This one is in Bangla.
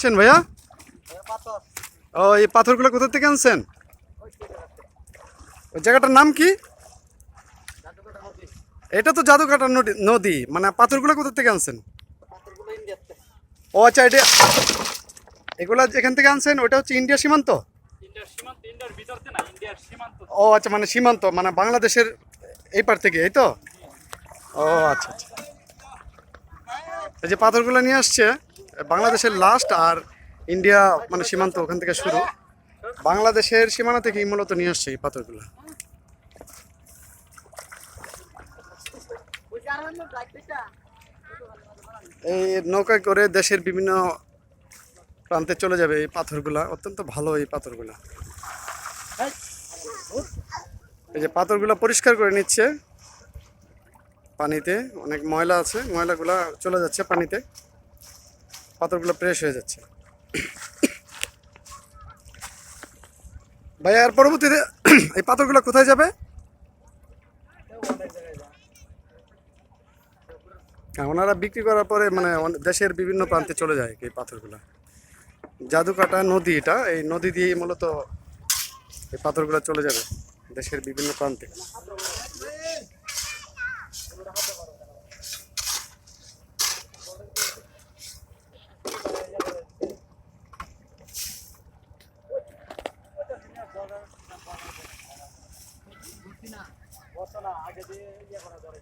আসছেন ভাইয়া? ও, এই পাথরগুলো কোথা থেকে আনছেন? ওই জায়গাটার নাম কি? এটা তো জাদুকাটা নদী মানে পাথরগুলো কোথা থেকে আনছেন? ও আচ্ছা এটা এগুলা যেখান থেকে আনছেন? ওটা হচ্ছে ইন্ডিয়া সীমান্ত? ও আচ্ছা মানে সীমান্ত মানে বাংলাদেশের এই পার থেকে, এই তো? ও আচ্ছা আচ্ছা। এই যে পাথরগুলো নিয়ে আসছে বাংলাদেশের লাস্ট আর ইন্ডিয়া মানে সীমান্ত ওখান থেকে শুরু। বাংলাদেশের সীমানা থেকেই মূলত নিয়ে আসছে এই পাথরগুলো। এই নৌকায় করে দেশের বিভিন্ন প্রান্তে চলে যাবে এই পাথরগুলা। অত্যন্ত ভালো এই পাথরগুলা। এই যে পাথরগুলো পরিষ্কার করে নিচ্ছে। পানিতে অনেক ময়লা আছে, ময়লাগুলা চলে যাচ্ছে পানিতে। পাথরগুলো ফ্রেশ হয়ে যাচ্ছে। ভাই আর পরবর্তীতে এই পাথরগুলো কোথায় যাবে? হ্যাঁ, ওনারা বিক্রি করার পরে মানে দেশের বিভিন্ন প্রান্তে চলে যায় এই পাথরগুলো। জাদুকাটা নদী এটা এই নদী দিয়েই মূলত এই পাথরগুলো চলে যাবে দেশের বিভিন্ন প্রান্তে। না। বসো না আগে দিয়ে ইয়ে করা ধরে